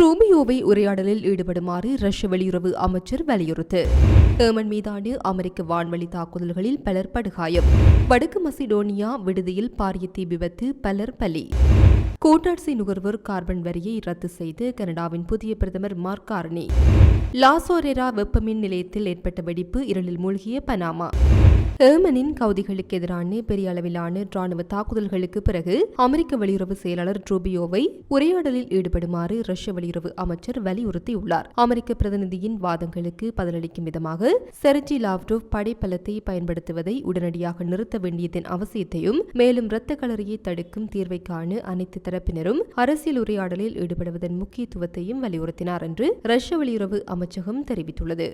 ட்ரூமியோவை உரையாடலில் ஈடுபடுமாறு ரஷ்ய வெளியுறவு அமைச்சர் வலியுறுத்து. ஏமன் மீதான அமெரிக்க வான்வழி தாக்குதல்களில் பலர் படுகாயம். வடக்கு மசிடோனியா விடுதியில் பாரிய தீ விபத்து பலர் பலி. கூட்டாட்சி நுகர்வோர் கார்பன் வரியை ரத்து செய்து கனடாவின் புதிய பிரதமர் மார்க் கார்னி. லாசோரெரா வெப்பமின் நிலையத்தில் ஏற்பட்ட வெடிப்பு இரளில் மூழ்கிய பனாமா. ஏமனின் கவுதிகளுக்கு எதிரான பெரிய அளவிலான ராணுவ தாக்குதல்களுக்கு பிறகு அமெரிக்க வெளியுறவு செயலாளர் ட்ரூபியோவை உரையாடலில் ஈடுபடுமாறு ரஷ்ய வெளியுறவு அமைச்சர் வலியுறுத்தியுள்ளார். அமெரிக்க பிரதிநிதியின் வாதங்களுக்கு பதிலளிக்கும் விதமாக செர்ஜி லாவ்டோவ் படைப்பலத்தை பயன்படுத்துவதை உடனடியாக நிறுத்த வேண்டியதன் அவசியத்தையும் மேலும் இரத்த களரியை தடுக்கும் தீர்வை காண அனைத்து தரப்பினரும் அரசியல் உரையாடலில் ஈடுபடுவதன் முக்கியத்துவத்தையும் வலியுறுத்தினார் என்று ரஷ்ய வெளியுறவு அமைச்சகம் தெரிவித்துள்ளது.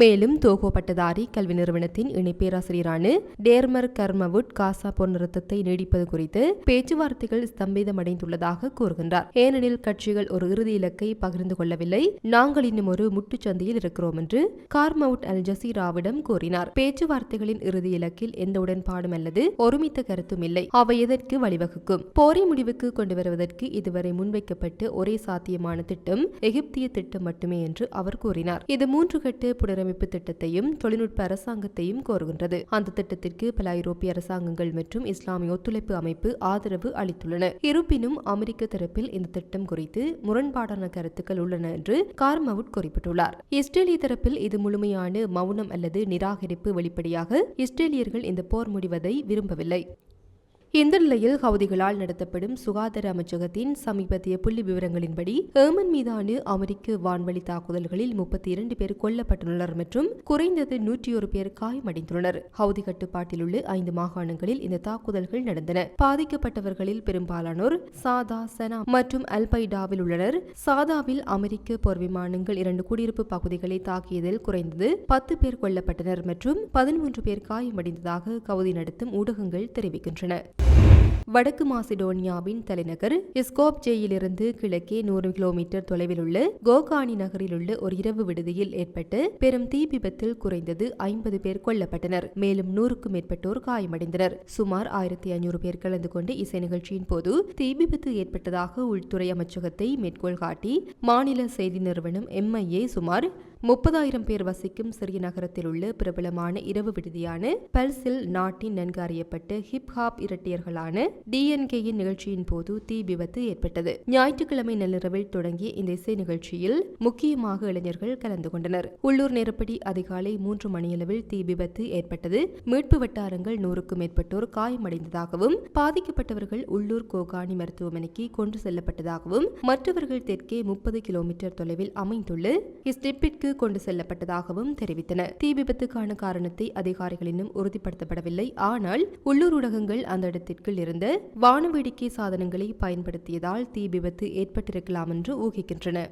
மேலும் தோகோ பட்டதாரி கல்வி நிறுவனத்தின் இணை பேராசிரியரான டேர்மர் கர்மவுட் காசா போர் நிறுத்தத்தை நீடிப்பது குறித்து பேச்சுவார்த்தைகள் ஸ்தம்பிதமடைந்துள்ளதாக கூறுகின்றார். ஏனெனில் கட்சிகள் ஒரு இறுதி இலக்கை பகிர்ந்து கொள்ளவில்லை. நாங்கள் இன்னும் ஒரு முட்டுச்சந்தையில் இருக்கிறோம் என்று கார்மவுட் அல் ஜசீராவிடம் கூறினார். பேச்சுவார்த்தைகளின் இறுதி இலக்கில் எந்த உடன்பாடும் அல்லது ஒருமித்த கருத்தும் இல்லை. அவை எதற்கு வழிவகுக்கும்? போரை முடிவுக்கு கொண்டு வருவதற்கு இதுவரை முன்வைக்கப்பட்டு ஒரே சாத்தியமான திட்டம் எகிப்திய திட்டம் மட்டுமே என்று அவர் கூறினார். இது மூன்று கட்டு புனரமைப்பு திட்டத்தையும் தொழில்நுட்ப அரசாங்கத்தையும் கோருகின்றது. அந்த திட்டத்திற்கு பல ஐரோப்பிய அரசாங்கங்கள் மற்றும் இஸ்லாமிய ஒத்துழைப்பு அமைப்பு ஆதரவு அளித்துள்ளன. இருப்பினும் அமெரிக்க தரப்பில் இந்த திட்டம் குறித்து முரண்பாடான கருத்துக்கள் உள்ளன என்று கார்மவுட் குறிப்பிட்டுள்ளார். இஸ்ரேலிய தரப்பில் இது முழுமையான மௌனம் அல்லது நிராகரிப்பு வெளிப்படையாக இஸ்ரேலியர்கள் இந்த போர் முடிவதை விரும்பவில்லை. இந்த நிலையில் ஹவுதிகளால் நடத்தப்படும் சுகாதார அமைச்சகத்தின் சமீபத்திய புள்ளி விவரங்களின்படி ஏமன் மீதான அமெரிக்க வான்வழி தாக்குதல்களில் முப்பத்தி இரண்டு பேர் கொல்லப்பட்டுள்ளனர் மற்றும் குறைந்தது நூற்றி ஒரு பேர் காயமடைந்துள்ளனர். ஹவுதி கட்டுப்பாட்டில் உள்ள ஐந்து மாகாணங்களில் இந்த தாக்குதல்கள் நடந்தன. பாதிக்கப்பட்டவர்களில் பெரும்பாலானோர் சாதா சனா மற்றும் அல்பைடாவில் உள்ளனர். சாதாவில் அமெரிக்க போர் விமானங்கள் இரண்டு குடியிருப்பு பகுதிகளை தாக்கியதில் குறைந்தது பத்து பேர் கொல்லப்பட்டனர் மற்றும் பதிமூன்று பேர் காயமடைந்ததாக கவுதி நடத்தும் ஊடகங்கள் தெரிவிக்கின்றன. வடக்கு மாசிடோனியாவின் தலைநகர் இஸ்கோப்ஜேயிலிருந்து கிழக்கே நூறு கிலோமீட்டர் தொலைவில் உள்ள கோகானி நகரில் உள்ள ஒரு இரவு விடுதியில் ஏற்பட்டு பெரும் தீ விபத்தில் குறைந்தது ஐம்பது பேர் கொல்லப்பட்டனர். மேலும் நூறுக்கும் மேற்பட்டோர் காயமடைந்தனர். சுமார் ஆயிரத்தி ஐநூறு பேர் கலந்து கொண்ட இசை நிகழ்ச்சியின் போது தீ விபத்து ஏற்பட்டதாக உள்துறை அமைச்சகத்தை மேற்கோள் காட்டி மாநில செய்தி நிறுவனம் எம்ஐஏ சுமார் முப்பதாயிரம் பேர் வசிக்கும் சிறிய நகரத்தில் உள்ள பிரபலமான இரவு விடுதியான பல்ஸில் நாட்டின் நன்கு அறியப்பட்ட ஹிப் ஹாப் இரட்டையர்களான டிஎன்கேயின் நிகழ்ச்சியின் போது தீ விபத்து ஏற்பட்டது. ஞாயிற்றுக்கிழமை நள்ளிரவில் தொடங்கிய இந்த இசை நிகழ்ச்சியில் முக்கியமாக இளைஞர்கள் கலந்து கொண்டனர். உள்ளூர் நேரப்படி அதிகாலை மூன்று மணியளவில் தீ விபத்து ஏற்பட்டது. மீட்பு வட்டாரங்கள் நூறுக்கும் மேற்பட்டோர் காயமடைந்ததாகவும் பாதிக்கப்பட்டவர்கள் உள்ளூர் கோகானி மருத்துவமனைக்கு கொண்டு செல்லப்பட்டதாகவும் மற்றவர்கள் தெற்கே முப்பது கிலோமீட்டர் தொலைவில் அமைந்துள்ள இஸ்டிப்பிற்கு கொண்டு செல்லப்பட்டதாகவும் தெரிவித்தன. தீ விபத்துக்கான காரணத்தை அதிகாரிகள் இன்னும் உறுதிப்படுத்தப்படவில்லை. ஆனால் உள்ளூர் ஊடகங்கள் அந்த இடத்திற்குள் இருந்த வானவேடிக்கை சாதனங்களை பயன்படுத்தியதால் தீ விபத்து ஏற்பட்டிருக்கலாம் என்று ஊகிக்கின்றன.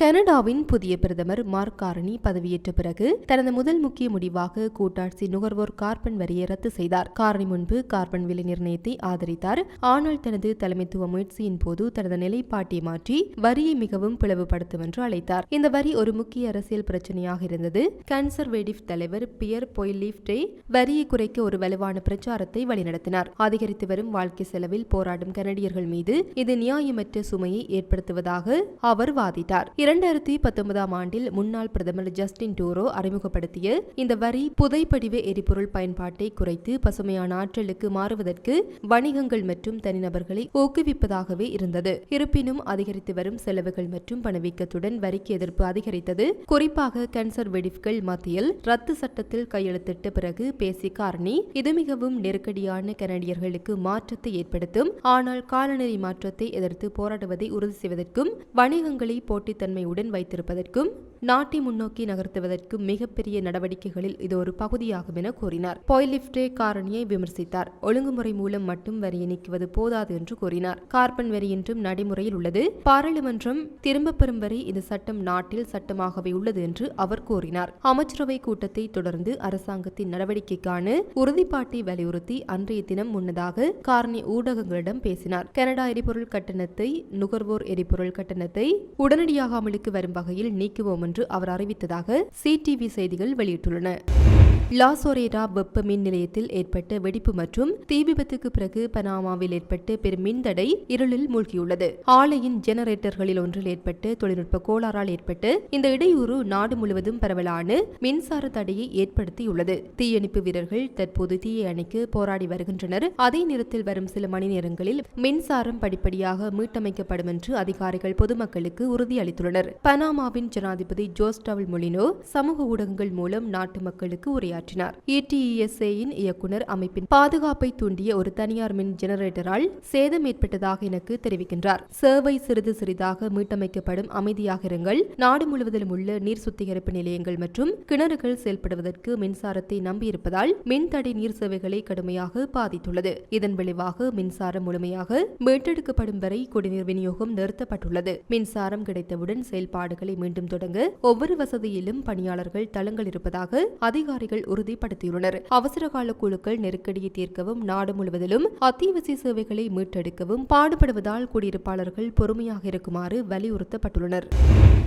கனடாவின் புதிய பிரதமர் மார்க் காரணி பதவியேற்ற பிறகு தனது முதல் முக்கிய முடிவாக கூட்டாட்சி நுகர்வோர் கார்பன் வரியை ரத்து செய்தார். காரணி முன்பு கார்பன் விலை நிர்ணயத்தை ஆதரித்தார். ஆனால் தனது தலைமைத்துவ முயற்சியின் போது தனது நிலைப்பாட்டை மாற்றி வரியை மிகவும் பிளவுபடுத்தும் என்று அழைத்தார். இந்த வரி ஒரு முக்கிய அரசியல் பிரச்சனையாக இருந்தது. கன்சர்வேட்டிவ் தலைவர் பியர் பொய்லீஃப்டே வரியை குறைக்க ஒரு வலுவான பிரச்சாரத்தை வழிநடத்தினார். அதிகரித்து வரும் வாழ்க்கை செலவில் போராடும் கனடியர்கள் மீது இது நியாயமற்ற சுமையை ஏற்படுத்துவதாக அவர் வாதிட்டார். இரண்டாயிரத்தி பத்தொன்பதாம் ஆண்டில் முன்னாள் பிரதமர் ஜஸ்டின் டூரோ அறிமுகப்படுத்திய இந்த வரி புதைப்படிவ எரிபொருள் பயன்பாட்டை குறைத்து பசுமையான ஆற்றலுக்கு மாறுவதற்கு வணிகங்கள் மற்றும் தனிநபர்களை ஊக்குவிப்பதாகவே இருந்தது. இருப்பினும் அதிகரித்து வரும் செலவுகள் மற்றும் பணவீக்கத்துடன் வரிக்கு எதிர்ப்பு அதிகரித்தது. குறிப்பாக கன்சர்வேட்டிவ்கள் மத்தியில் ரத்து சட்டத்தில் கையெழுத்திட்ட பிறகு பேசிய காரணி இது மிகவும் நெருக்கடியான கனடியர்களுக்கு மாற்றத்தை ஏற்படுத்தும் ஆனால் காலநிலை மாற்றத்தை எதிர்த்து போராடுவதை உறுதி செய்வதற்கும் வணிகங்களை போட்டித்தன்மை தன்மையுடன் வைத்திருப்பதற்கும் நாட்டை முன்னோக்கி நகர்த்துவதற்கும் மிகப்பெரிய நடவடிக்கைகளில் இது ஒரு பகுதியாகும் என கூறினார். பாய்லிப்டே காரணியை விமர்சித்தார். ஒழுங்குமுறை மூலம் மட்டும் வரியை நீக்குவது போதாது என்று கூறினார். கார்பன் வரி என்றும் நடைமுறையில் உள்ளது. பாராளுமன்றம் திரும்பப் பெறும் வரை இந்த சட்டம் நாட்டில் சட்டமாகவே உள்ளது என்று அவர் கூறினார். அமைச்சரவை கூட்டத்தை தொடர்ந்து அரசாங்கத்தின் நடவடிக்கைக்கான உறுதிப்பாட்டை வலியுறுத்தி அன்றைய தினம் முன்னதாக காரணி ஊடகங்களிடம் பேசினார். கனடா எரிபொருள் கட்டணத்தை நுகர்வோர் எரிபொருள் கட்டணத்தை உடனடியாக அமலுக்கு வரும் வகையில் நீக்குவோம் என்று அவர் அறிவித்ததாக சிடிவி செய்திகள் வெளியிட்டுள்ளன. லாசோரேரா வெப்ப மின் நிலையத்தில் ஏற்பட்ட வெடிப்பு மற்றும் தீ விபத்துக்கு பிறகு பனாமாவில் ஏற்பட்ட பெரும் மின்தடை இருளில் மூழ்கியுள்ளது. ஆலையின் ஜெனரேட்டர்களில் ஒன்றில் ஏற்பட்ட தொழில்நுட்ப கோளாறால் ஏற்பட்டு இந்த இடையூறு நாடு முழுவதும் பரவலான மின்சார தடையை ஏற்படுத்தியுள்ளது. தீயணைப்பு வீரர்கள் தற்போது தீயை அணைக்க போராடி வருகின்றனர். அதே நேரத்தில் வரும் சில மணி நேரங்களில் மின்சாரம் படிப்படியாக மீட்டமைக்கப்படும் என்று அதிகாரிகள் பொதுமக்களுக்கு உறுதியளித்துள்ளனர். பனாமாவின் ஜனாதிபதி ஜோஸ்டாவில் மொலினோ சமூக ஊடகங்கள் மூலம் நாட்டு மக்களுக்கு உரையாற்றினார். ஏடிஇஎஸ்ஏயின் இயக்குனர் அமைப்பின் பாதுகாப்பை தூண்டிய ஒரு தனியார் மின் ஜெனரேட்டரால் சேதம் ஏற்பட்டதாக எனக்கு தெரிவிக்கின்றார். சேவை சிறிது சிறிதாக மீட்டமைக்கப்படும் அமைதியாக இருங்கள். நாடு முழுவதிலும் உள்ள நீர் சுத்திகரிப்பு நிலையங்கள் மற்றும் கிணறுகள் செயல்படுவதற்கு மின்சாரத்தை நம்பியிருப்பதால் மின்தடை நீர் சேவைகளை கடுமையாக பாதித்துள்ளது. இதன் விளைவாக மின்சாரம் முழுமையாக மீட்டெடுக்கப்படும் வரை குடிநீர் விநியோகம் நிறுத்தப்பட்டுள்ளது. மின்சாரம் கிடைத்தவுடன் செயல்பாடுகளை மீண்டும் தொடங்க ஒவ்வொரு வசதியிலும் பணியாளர்கள் தளங்கள் இருப்பதாக அதிகாரிகள் உறுதிப்படுத்தியுள்ளனர். அவசரகால குழுக்கள் நெருக்கடியை தீர்க்கவும் நாடு முழுவதிலும் அத்தியாவசிய சேவைகளை மீட்டெடுக்கவும் பாடுபடுவதால் குடியிருப்பாளர்கள் பொறுமையாக இருக்குமாறு வலியுறுத்தப்பட்டுள்ளனர்.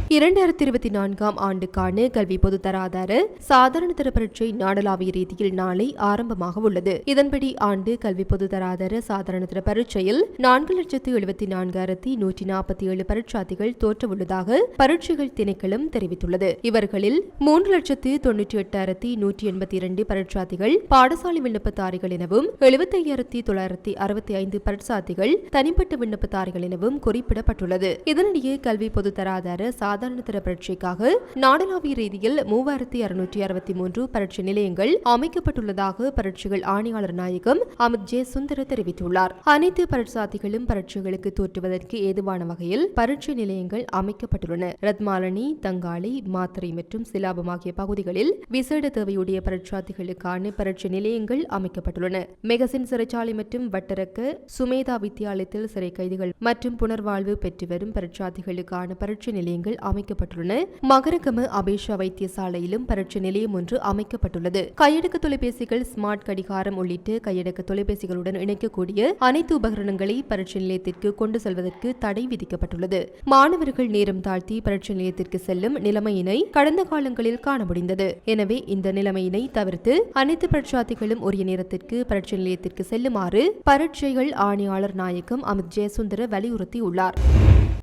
இரண்டாயிரத்தி இருபத்தி நான்காம் ஆண்டுக்கான கல்வி பொதுத்தராதார சாதாரண தர பரீட்சை நாடளாவிய ரீதியில் நாளை ஆரம்பமாக உள்ளது. இதன்படி ஆண்டு கல்வி பொதுத்தராதார சாதாரண தர பரீட்சையில் நான்கு லட்சத்து எழுபத்தி நான்காயிரத்தி நூற்றி நாற்பத்தி ஏழு பரீட்சார்த்திகள் தோற்றவுள்ளதாக பரீட்சைகள் திணைக்களம் தெரிவித்துள்ளது. இவர்களில் மூன்று லட்சத்து தொன்னூற்றி எட்டாயிரத்தி நூற்றி எண்பத்தி இரண்டு பரீட்சார்த்திகள் பாடசாலை விண்ணப்பதாரிகள் எனவும் எழுபத்தையாயிரத்தி தொள்ளாயிரத்தி அறுபத்தி ஐந்து பரீட்சார்த்திகள் தனிப்பட்ட விண்ணப்பதாரிகள் எனவும் குறிப்பிடப்பட்டுள்ளது. இதனிடையே கல்வி பொதுத்தராதார சாதாரண தர பரீட்சைக்காக நாடளாவிய ரீதியில் மூவாயிரத்தி அறுநூற்றி அறுபத்தி மூன்று பரீட்சை நிலையங்கள் அமைக்கப்பட்டுள்ளதாக பரீட்சைகள் ஆணையாளர் நாயகம் அமித் ஜே சுந்தர தெரிவித்துள்ளார். அனைத்து பரீட்சார்த்திகளும் பரீட்சைகளுக்கு தோற்றுவதற்கு ஏதுவான வகையில் பரீட்சை நிலையங்கள் அமைக்கப்பட்டுள்ளன. ரத்மாலனி அறங்காலி மாத்திரை மற்றும் சிலாபம் ஆகிய பகுதிகளில் விசேட தேவையுடைய பரீட்சார்த்திகளுக்கான பரீட்சை நிலையங்கள் அமைக்கப்பட்டுள்ளன. மெகசின் சிறைச்சாலை மற்றும் வட்டரக்க சுமேதா வித்தியாலயத்தில் சிறை கைதிகள் மற்றும் புனர்வாழ்வு பெற்று வரும் பரீட்சார்த்திகளுக்கான பரீட்சை நிலையங்கள் அமைக்கப்பட்டுள்ளன. மகரகம அபேஷா வைத்தியசாலையிலும் பரீட்சை நிலையம் ஒன்று அமைக்கப்பட்டுள்ளது. கையடக்க தொலைபேசிகள் ஸ்மார்ட் கடிகாரம் உள்ளிட்ட கையடக்க தொலைபேசிகளுடன் இணைக்கக்கூடிய அனைத்து உபகரணங்களை பரீட்சை நிலையத்திற்கு கொண்டு செல்வதற்கு தடை விதிக்கப்பட்டுள்ளது. மாணவர்கள் நேரம் தாழ்த்தி பரீட்சை நிலையத்திற்கு செல்லும் நிலைமையினை கடந்த காலங்களில் காண முடிந்தது. எனவே இந்த நிலைமையினை தவிர்த்து அனைத்து பரீட்சார்த்திகளும் உரிய நேரத்திற்கு பரீட்சை நிலையத்திற்கு செல்லுமாறு பரீட்சைகள் ஆணையாளர் நாயகம் அமித் ஜெயசுந்தர வலியுறுத்தியுள்ளார்.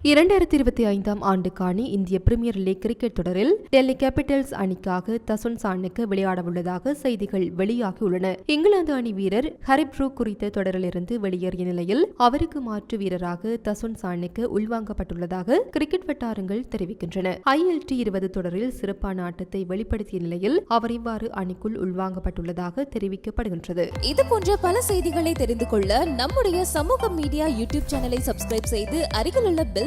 இரண்டாயிரத்தி இருபத்தி ஐந்தாம் ஆண்டுக்கான இந்திய பிரீமியர் லீக் கிரிக்கெட் தொடரில் டெல்லி கேபிட்டல்ஸ் அணிக்காக தசுன் சானுக்கு விளையாடவுள்ளதாக செய்திகள் வெளியாகியுள்ளன. இங்கிலாந்து அணி வீரர் ஹரிப்ரூ குறித்த தொடரிலிருந்து வெளியேறிய நிலையில் அவருக்கு மாற்று வீரராக தசுன் சானுக்கு உள்வாங்கப்பட்டுள்ளதாக கிரிக்கெட் வட்டாரங்கள் தெரிவிக்கின்றன. ஐஎல்டி இருபது தொடரில் சிறப்பான ஆட்டத்தை வெளிப்படுத்திய நிலையில் அவர் இவ்வாறு அணிக்குள் உள்வாங்கப்பட்டுள்ளதாக தெரிவிக்கப்படுகின்றது. இது போன்ற பல செய்திகளை தெரிந்து கொள்ள நம்முடைய சமூக மீடியா யூடியூப் சேனலை சப்ஸ்கிரைப் செய்து அருகிலுள்ள பெல்